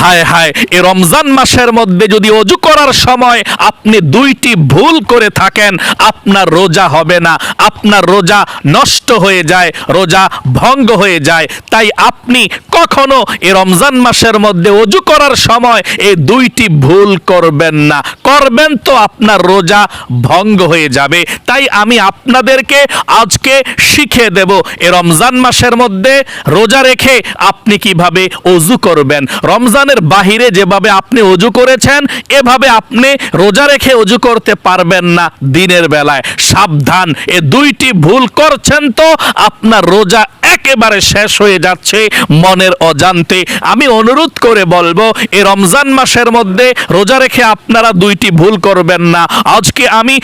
হায় হায়, এ রমজান মাসের মধ্যে যদি অজু করার সময় আপনি দুইটি ভুল করে থাকেন, আপনার রোজা হবে না। আপনার রোজা নষ্ট হয়ে যায়, রোজা ভঙ্গ হয়ে যায়। তাই আপনি কখনো এ রমজান মাসের মধ্যে অজু করার সময় এই দুইটি ভুল করবেন না। করবেন তো আপনার রোজা ভঙ্গ হয়ে যাবে। তাই আমি আপনাদেরকে আজকে শিখে দেব এ রমজান মাসের মধ্যে রোজা রেখে আপনি কীভাবে অজু করবেন। রমজানের বাহিরে যেভাবে আপনি অজু করেছেন, এভাবে আপনি রোজা রেখে অজু করতে পারবেন না দিনের বেলায়। সাবধান, এ দুইটি ভুল করছেন তো আপনার রোজা একেবারে শেষ হয়ে যাচ্ছে মনের অজান্তে। আমি অনুরোধ করে বলব এই রমজান মাসের মধ্যে রোজা রেখে আপনারা দুইটি ভুল করবেন না। আজকে আমি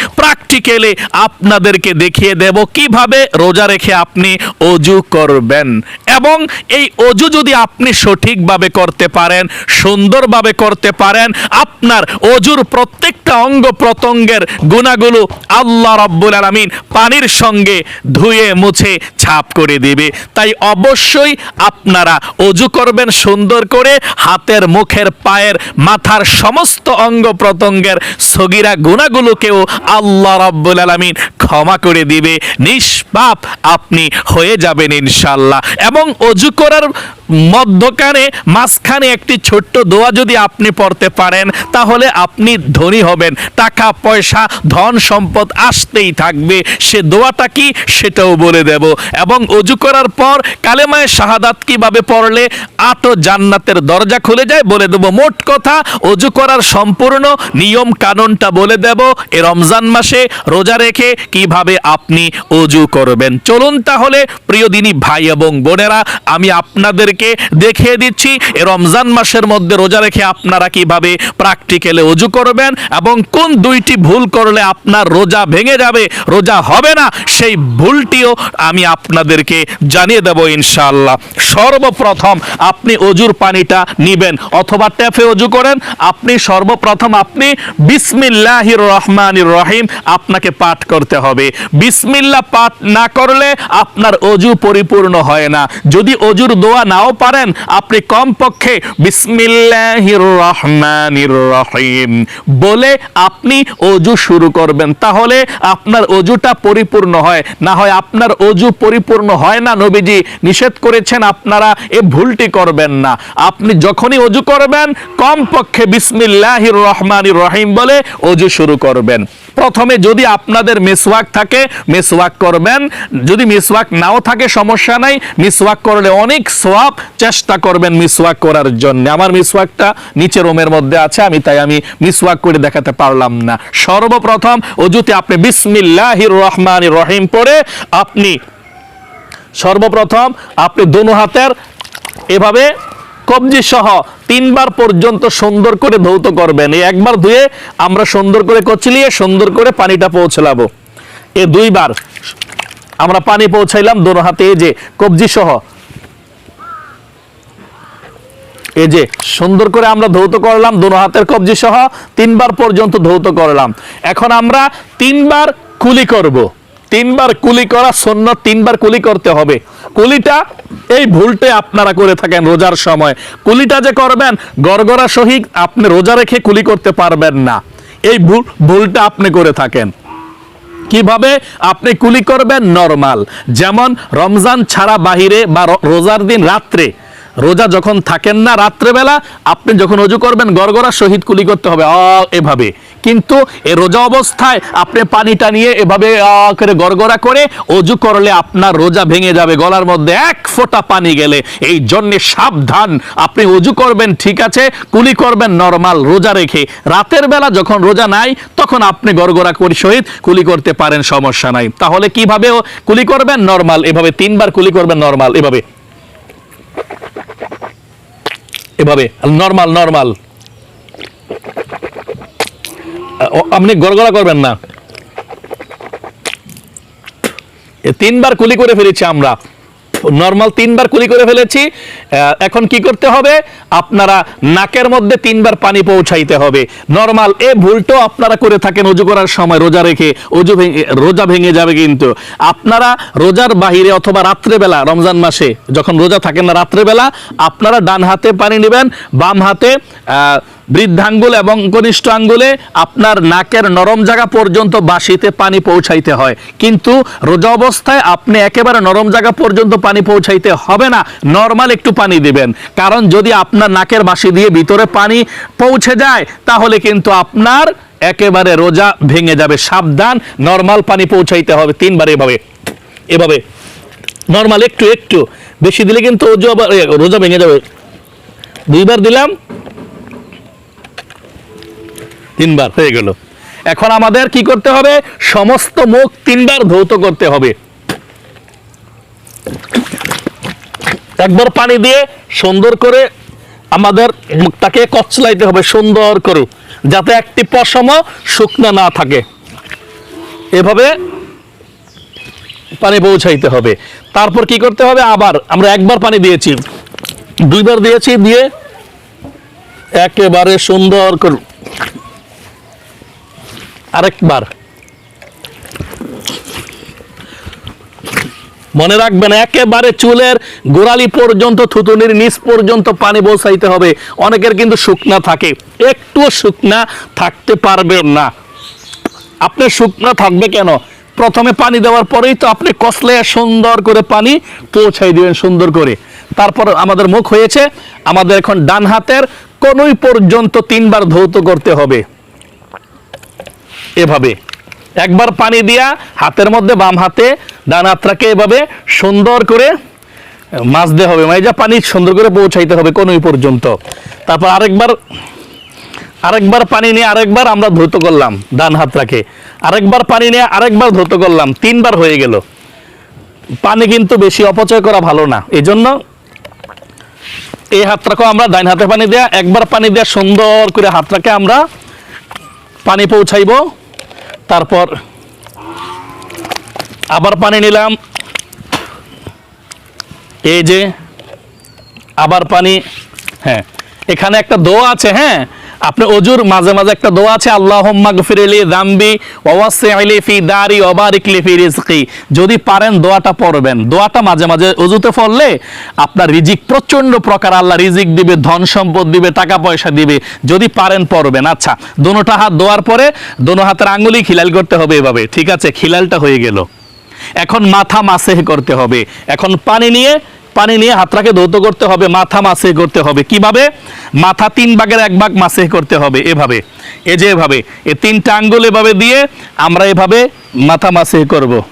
প্র্যাকটিক্যালি আপনাদেরকে দেখিয়ে দেব কীভাবে রোজা রেখে আপনি অজু করবেন। এবং এই অজু যদি আপনি সঠিকভাবে করতে পারেন, সুন্দরভাবে করতে পারেন, আপনার অজুর প্রত্যেকটা অঙ্গ প্রত্যঙ্গের গুণাগুলো আল্লাহ রব্বুল আলমিন পানির সঙ্গে ধুয়ে মুছে ছাপ করে দিবে। তাই অবশ্যই আপনারা অজু করবেন সুন্দর করে, হাতের, মুখের, পায়ের, মাথার সমস্ত অঙ্গ প্রত্যঙ্গের সগিরা গুণাগুলোকেও আল্লাহ রব্বুল আলমিন ক্ষমা করে দিবে। নিষ্পাপ আপনি হয়ে যাবেন ইনশাল্লাহ এবং অজু করার মধ্যখানে মাঝখানে একটি ছোট্ট দোয়া যদি আপনি পড়তে পারেন, তাহলে আপনি ধনী হবেন। টাকা, পয়সা, ধন সম্পদ আসতেই থাকবে। সে দোয়াটা কি? সেটাও বলে দেব। এবং অজু করার পর কালেমায় শাহাদাত কীভাবে পড়লে আটো জান্নাতের দরজা খুলে যায় বলে দেব। মোট কথা, অজু করার সম্পূর্ণ নিয়ম কানুনটা বলে দেব এ রমজান মাসে। রোজা রেখে কীভাবে আপনি অজু করবেন? চলুন তাহলে, প্রিয় দিনী ভাই এবং বোনেরা, আমি আপনাদেরকে দেখিয়ে দিচ্ছি রমজান মাসের মধ্যে রোজা রেখে আপনারা কীভাবে প্র্যাকটিক্যালে অজু করবেন এবং কোন দুইটি ভুল করলে আপনার রোজা ভেঙে যাবে, রোজা হবে না, সেই ভুলটিও আমি আপনাদেরকে জানিয়ে দেব ইনশাআল্লাহ। সর্বপ্রথম আপনি অজুর পানিটা নিবেন অথবা ট্যাপে অজু করেন, আপনি সর্বপ্রথম আপনি বিসমিল্লাহির রহমানির রহিম আপনাকে পাঠ করতে হবে। বিসমিল্লা পাঠ না করলে আপনার অজু পরিপূর্ণ হয় না। যদি অজুর দোয়া নাও পারেন, আপনি কমপক্ষে বিসমিল্লাহির রহমানির রহিম বলে আপনি অজু শুরু করবেন। তাহলে আপনার অজুটা পরিপূর্ণ হয়। না হয় আপনার অজু পরিপূর্ণ হয় না, নবীজি নিষেধ করেছেন, আপনারা এ ভুলটি করবেন না। আপনি যখনই অজু করবেন, কমপক্ষে বিসমিল্লাহির রহমানির রহিম বলে অজু শুরু করবেন। প্রথমে যদি আপনাদের মিসওয়াক থাকে মিসওয়াক করবেন। যদি মিসওয়াক নাও থাকে, সমস্যা নাই। মিসওয়াক করলে অনেক সোয়াব চেষ্টা করবেন মিসওয়াক করার জন্য। আমার মিসওয়াকটা নিচে রোমের মধ্যে আছে, আমি তাই আমি মিসওয়াক করে দেখাতে পারলাম না। সর্বপ্রথম অজুতে আপনি বিসমিল্লাহির রহমানির রহিম পড়ে আপনি সর্বপ্রথম আপনি দোনো হাতের এভাবে কবজি সহ তিনবার পর্যন্ত সুন্দর করে ধৌত করবেন। এই একবার ধুয়ে আমরা সুন্দর করে কচলিয়ে সুন্দর করে পানিটা পৌঁছলাবো। এ দুইবার আমরা পানি পৌঁছাইলাম দোনো হাতে। এই যে কবজি সহ এই যে সুন্দর করে আমরা ধৌত করলাম, দোনো হাতের কবজি সহ তিনবার পর্যন্ত ধৌত করলাম। এখন আমরা তিনবার কুলি করব। তিনবার কুলি করা সন্য তিনবার কুলি করতে হবে। কুলিটা, এই ভুলটে আপনারা করে থাকেন রোজার সময়। কুলিটা যে করবেন, গড়গড়া সহিত আপনি রোজা রেখে কুলি করতে পারবেন না। এই ভুল, ভুলটা আপনি করে থাকেন। কীভাবে? আপনি কুলি করবেন নর্মাল। যেমন রমজান ছাড়া বাহিরে বা রোজার দিন রাত্রে রোজা যখন থাকেন না রাত্রেবেলা, আপনি যখন অজু করবেন, গড়গড়া শহীদ কুলি করতে হবে অ এভাবে। কিন্তু এই রোজা অবস্থায় আপনি পানিটা নিয়ে এভাবে করে গড়গড়া করে অজু করলে আপনার রোজা ভেঙে যাবে। গলার মধ্যে এক ফোঁটা পানি গেলে। এই জন্যে সাবধান। আপনি অজু করবেন, ঠিক আছে, কুলি করবেন, নরমাল রোজা রেখে। রাতের বেলা যখন রোজা নাই, তখন আপনি গড়গড়া করি সহিত কুলি করতে পারেন, সমস্যা নাই। তাহলে কীভাবে কুলি করবেন? নরমাল, এভাবে তিনবার কুলি করবেন, নরমাল, এভাবে। এভাবে নর্মাল নর্মাল আপনি গড়গড়া করবেন না। তিনবার কুলি করে ফেলেছি আমরা। নর্মাল তিনবার কুলি করে ফেলেছি। এখন কি করতে হবে? আপনারা নাকের মধ্যে তিনবার পানি পৌঁছাইতে হবে। নর্মাল এ ভুলটাও আপনারা করে থাকেন অজু করার সময়, রোজা রেখে অজু ভেঙে, রোজা ভেঙে যাবে কিন্তু। আপনারা রোজার বাহিরে অথবা রাত্রেবেলা, রমজান মাসে যখন রোজা থাকেন না, রাত্রেবেলা আপনারা ডান হাতে পানি নেবেন, বাম হাতে বৃদ্ধাঙ্গুল এবং কনিষ্ঠ আঙ্গুলে আপনার নাকের নরম জায়গা পর্যন্ত বাসিতে পানি পৌঁছাইতে হয়। কিন্তু রোজা অবস্থায় আপনি একেবারে নরম জায়গা পর্যন্ত পানি পৌঁছাইতে হবে না, নর্মাল একটু পানি দিবেন। কারণ যদি আপনার নাকের বাসি দিয়ে ভিতরে পানি পৌঁছে যায়, তাহলে কিন্তু আপনার একেবারে রোজা ভেঙে যাবে। সাবধান, নর্মাল পানি পৌঁছাইতে হবে তিনবার এভাবে। এভাবে। নর্মাল একটু একটু। বেশি দিলে কিন্তু রোজা ভেঙে যাবে। দুইবার দিলাম তিনবার হয়ে গেল। এখন আমাদের কি করতে হবে? সমস্ত মুখ তিনবার ধৌত করতে হবে। একবার পানি দিয়ে সুন্দর করে আমাদের মুখটাকে কচলাইতে হবে, সুন্দর করে, যাতে একটি পশম শুকনো না থাকে। এভাবে পানি পৌঁছাইতে হবে। তারপর কি করতে হবে? আবার আমরা একবার পানি দিয়েছি। দুইবার দিয়েছি, দিয়ে একেবারে সুন্দর করে আরেকবার। মনে রাখবেন, একেবারে চুলের গোড়ালি পর্যন্ত, থুতুনির নিচ পর্যন্ত পানি বসাইতে হবে। অনেকের কিন্তু শুকনা থাকে। একটু শুকনা থাকতে পারবেন না। আপনি শুকনা থাকবে কেন? প্রথমে পানি দেওয়ার পরেই তো আপনি কষলে সুন্দর করে পানি পৌঁছাই দিবেন, সুন্দর করে। তারপর আমাদের মুখ হয়েছে, আমাদের এখন ডান হাতের কোনই পর্যন্ত তিনবার ধৌত করতে হবে। এভাবে। একবার পানি দিয়া হাতের মধ্যে বাম হাতে ডান হাতটাকে এভাবে সুন্দর করে মাজতে হবে। মানে যা পানি সুন্দর করে পৌঁছাইতে হবে কোনই পর্যন্ত। তারপর আরেকবার আরেকবার পানি নিয়ে আরেকবার আমরা ধৌত করলাম ডান হাতটাকে। আরেকবার পানি নিয়ে আরেকবার ধৌত করলাম, তিনবার হয়ে গেল। পানি কিন্তু বেশি অপচয় করা ভালো না। এই জন্য এই হাতটাকেও আমরা ডাইন হাতে পানি দেয়া একবার পানি দেয়া সুন্দর করে হাতটাকে আমরা পানি পৌঁছাইব। তারপর আবার পানি নিলাম। এই যে আবার পানি হ্যাঁ এখানে একটা দোয়া আছে হ্যাঁ? আপনি অজুর মাঝে মাঝে একটা দোয়া আছে আল্লাহ যদি পারেন দোয়াটা পড়বেন। দোয়াটা মাঝে মাঝে অজুতে পড়লে আপনার রিজিক প্রচণ্ড প্রকার, আল্লাহ রিজিক দিবে, ধন সম্পদ দিবে, টাকা পয়সা দিবে। যদি পারেন পড়বেন। আচ্ছা দোনোটা হাত দোয়ার পরে দোনো হাতের আঙ্গুলি খিলাল করতে হবে এভাবে, ঠিক আছে? খিলালটা হয়ে গেল। এখন মাথা মাসেহ করতে হবে। এখন পানি নিয়ে পানি নিয়ে হাতটাকে ধৌত করতে হবে, মাথা মাসে করতে হবে। কীভাবে? মাথা তিন ভাগের এক ভাগ মাসে করতে হবে, এভাবে। এ যে এভাবে এ তিনটা আঙ্গুল এভাবে দিয়ে আমরা এভাবে মাথা মাসে করব।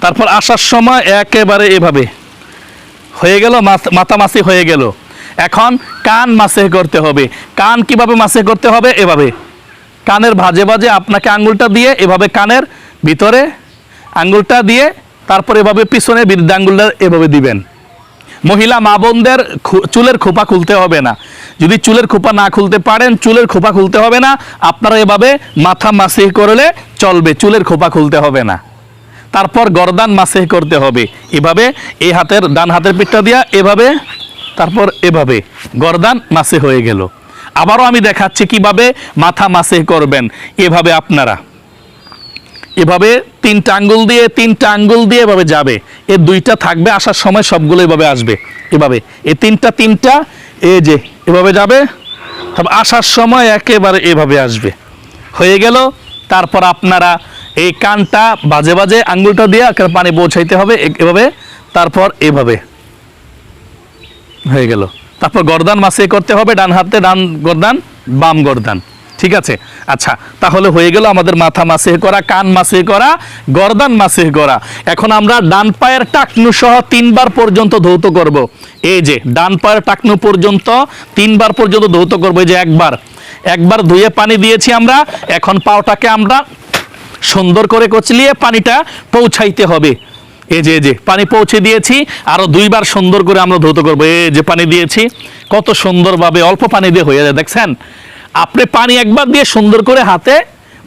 তারপর আসার সময় একেবারে এভাবে। হয়ে গেল মাথ- মাসে হয়ে গেল। এখন কান মাসে করতে হবে। কান কীভাবে মাসে করতে হবে? এভাবে। কানের ভাজে ভাজে আপনাকে আঙ্গুলটা দিয়ে এভাবে কানের ভিতরে আঙ্গুলটা দিয়ে তারপর এভাবে পিছনে বৃদ্ধ আঙ্গুলটা এভাবে দিবেন। মহিলা মা বোনদের চুলের খোপা খুলতে হবে না। যদি চুলের খোপা না খুলতে পারেন, চুলের খোপা খুলতে হবে না। আপনারা এভাবে মাথা মাসিহ করলে চলবে, চুলের খোপা খুলতে হবে না। তারপর গরদান মাসিহ করতে হবে। এভাবে এই হাতের, ডান হাতের পিঠটা দিয়া এভাবে, তারপর এভাবে গরদান মাসে হয়ে গেল। আবারও আমি দেখাচ্ছি কীভাবে মাথা মাসে করবেন। এভাবে আপনারা। এভাবে তিনটা আঙ্গুল দিয়ে তিনটা আঙ্গুল দিয়ে এভাবে যাবে। এ দুইটা থাকবে, আসার সময় সবগুলো এভাবে আসবে। এভাবে। এ তিনটা তিনটা, এ যে, এভাবে যাবে। তারপর আসার সময় একেবারে এভাবে আসবে। হয়ে গেল। তারপর আপনারা এই কানটা বাজে বাজে আঙ্গুলটা দিয়ে পানি পৌঁছাইতে হবে এভাবে। তারপর এভাবে। হয়ে গেল। তারপর গরদান মাসে করতে হবে, ডান হাতে ডান গরদান, বাম গরদান। ঠিক আছে? আচ্ছা তাহলে হয়ে গেল আমাদের মাথা মাসে করা, কান মাসে করা, গরদান মাসে করা। এখন আমরা ডান পায়ের টাকনু সহ তিনবার পর্যন্ত ধৌত করব। এই যে, ডান পায়ের টাকনু পর্যন্ত তিনবার পর্যন্ত ধৌত করব, এই যে একবার। একবার ধুয়ে পানি দিয়েছি আমরা, এখন পাওটাকে আমরা সুন্দর করে কচলিয়ে পানিটা পৌঁছাইতে হবে। এই যে যে, পানি পৌঁছে দিয়েছি, আরও দুইবার সুন্দর করে আমরা ধৌত করব। এই যে, পানি দিয়েছি, কত সুন্দরভাবে অল্প পানি দিয়ে হয়ে যায়, দেখছেন? আপনি পানি একবার দিয়ে সুন্দর করে হাতে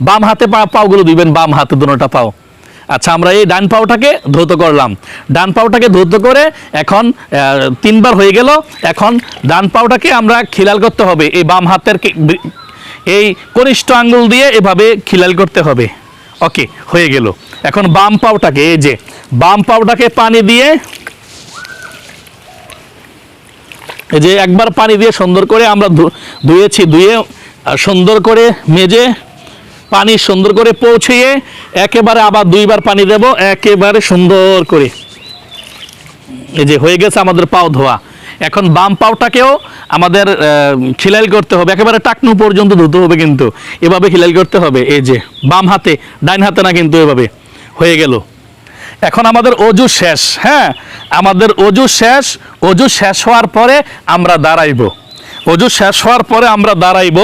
বাম হাতে পাওগুলো দিবেন, বাম হাতে দুটোটা পাও। আচ্ছা আমরা এই ডান পাওটাকে ধৌত করলাম। ডান পাওটাকে ধৌত করে এখন তিনবার হয়ে গেল। এখন ডান পাওটাকে আমরা খিলাল করতে হবে। এই বাম হাতের এই কনিষ্ঠ আঙ্গুল দিয়ে এভাবে খিলাল করতে হবে। ওকে হয়ে গেল। এখন বাম পাওটাকে, এই যে, বাম পাওটাকে পানি দিয়ে, এই যে একবার পানি দিয়ে সুন্দর করে আমরা ধুয়েছি, ধুয়ে সুন্দর করে মেজে পানি সুন্দর করে পৌঁছিয়ে একেবারে আবার দুইবার পানি দেব, একেবারে সুন্দর করে। এই যে হয়ে গেছে আমাদের পাও ধোয়া। এখন বাম পাওটাকেও আমাদের খিলাইল করতে হবে। একেবারে টাকনু পর্যন্ত ধুতে হবে কিন্তু। এভাবে খিলাইল করতে হবে। এই যে বাম হাতে, ডাইন হাতে না কিন্তু এভাবে হয়ে গেল। এখন আমাদের অজু শেষ হ্যাঁ? আমাদের অজু শেষ। অজু শেষ হওয়ার পরে আমরা দাঁড়াইব। অজু শেষ হওয়ার পরে আমরা দাঁড়াইব।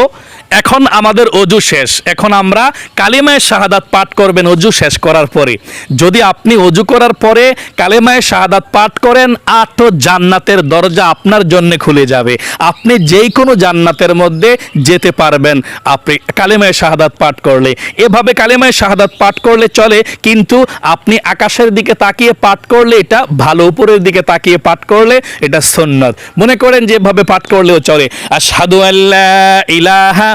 এখন আমাদের অজু শেষ। এখন আমরা কালিমায় শাহাদাত পাঠ করবেন, অজু শেষ করার পরে। যদি আপনি অজু করার পরে কালিমায় শাহাদাত পাঠ করেন, আট জান্নাতের দরজা আপনার জন্য খুলে যাবে। আপনি যেই কোনো জান্নাতের মধ্যে যেতে পারবেন। আপনি কালিমায় শাহাদাত পাঠ করলে। এভাবে কালিমায় শাহাদাত পাঠ করলে চলে, কিন্তু আপনি আকাশের দিকে তাকিয়ে পাঠ করলে, এটা ভালো উপরের দিকে তাকিয়ে পাঠ করলে, এটা সুন্নত। মনে করেন যেভাবে পাঠ করলেও চলে আর সাধু আল্লাহ ইলাহা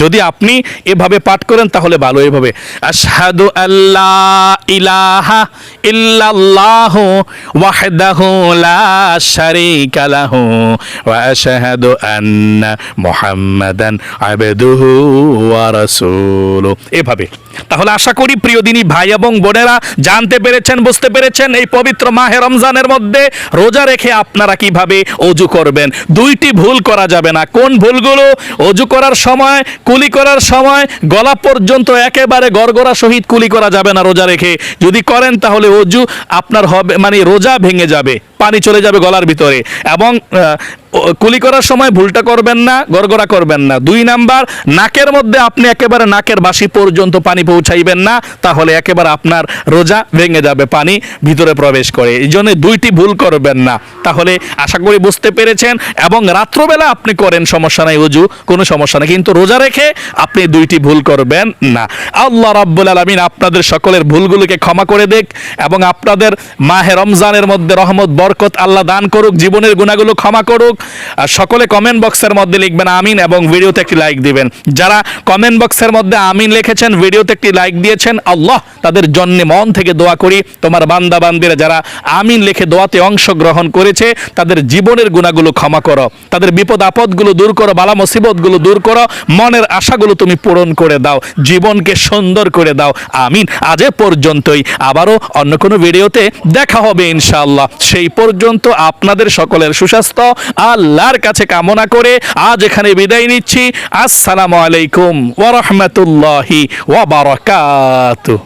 যদি আপনি এভাবে পাঠ করেন, তাহলে ভালো এভাবে। আশহাদু আল্লাহ ইলাহা ইল্লাল্লাহ ওয়াহদাহু লা শারীকা লাহু ওয়া আশহাদু আন্না মুহাম্মাদান আবদুহু ওয়া রাসূলুহু এভাবে। তাহলে আশা করি প্রিয় দিনী ভাই এবং বোনেরা জানতে পেরেছেন, বুঝতে পেরেছেন এই পবিত্র মাহে রমজানের মধ্যে রোজা রেখে আপনারা কীভাবে অজু করবেন, দুইটি ভুল করা যাবে না। কোন ভুলগুলো অজু করার সময় কুলি করার সময় গলা পর্যন্ত একেবারে গড়গড়া সহিত কুলি করা যাবে না রোজা রেখে। যদি করেন তাহলে অজু আপনার হবে মানে রোজা ভেঙে যাবে, পানি চলে যাবে গলার ভিতরে। এবং কুলি করার সময় ভুলটা করবেন না, গড়গড়া করবেন না। দুই নাম্বার, নাকের মধ্যে আপনি একেবারে নাকের বাসি পর্যন্ত পানি পৌঁছাইবেন না, তাহলে একেবারে আপনার রোজা ভেঙে যাবে পানি ভিতরে প্রবেশ করে। এই জন্য দুইটি ভুল করবেন না। তাহলে আশা করি বুঝতে পেরেছেন, এবং রাত্রবেলা আপনি করেন, সমস্যা নাই, উজু, কোনো সমস্যা নেই। কিন্তু রোজা রেখে আপনি দুইটি ভুল করবেন না। আল্লাহ রাব্বুল আলামিন আপনাদের সকলের ভুলগুলোকে ক্ষমা করে দেখ এবং আপনাদের মাহে রমজানের মধ্যে রহমত, বরকত আল্লাহ দান করুক, জীবনের গুণাগুলো ক্ষমা করুক আর সকলে কমেন্ট বক্সের মধ্যে লিখবেন আমিন এবং ভিডিওতে একটি লাইক দিবেন। যারা কমেন্ট বক্সের মধ্যে আমিন লিখেছেন, ভিডিওতে একটি লাইক দিয়েছেন, আল্লাহ তাদের জন্য মন থেকে দোয়া করি। তোমার বান্দা বান্দিরা যারা আমিন লিখে দোয়াতে অংশগ্রহণ করেছে, তাদের জীবনের গুণাগুলো ক্ষমা করো। তাদের বিপদ আপদগুলো দূর করো, বালা মুসিবতগুলো দূর করো। মনের আশাগুলো তুমি পূরণ করে দাও। জীবনকে সুন্দর করে দাও। আমিন। আজ পর্যন্তই। আবারও অন্য কোনো ভিডিওতে দেখা হবে ইনশাআল্লাহ। সেই পর্যন্ত আপনাদের সকলের সুস্বাস্থ্য। আল্লাহর কাছে কামনা করে আজ এখানে বিদায় নিচ্ছি। আসসালামু আলাইকুম ওয়া রাহমাতুল্লাহি ওয়া বারাকাতুহু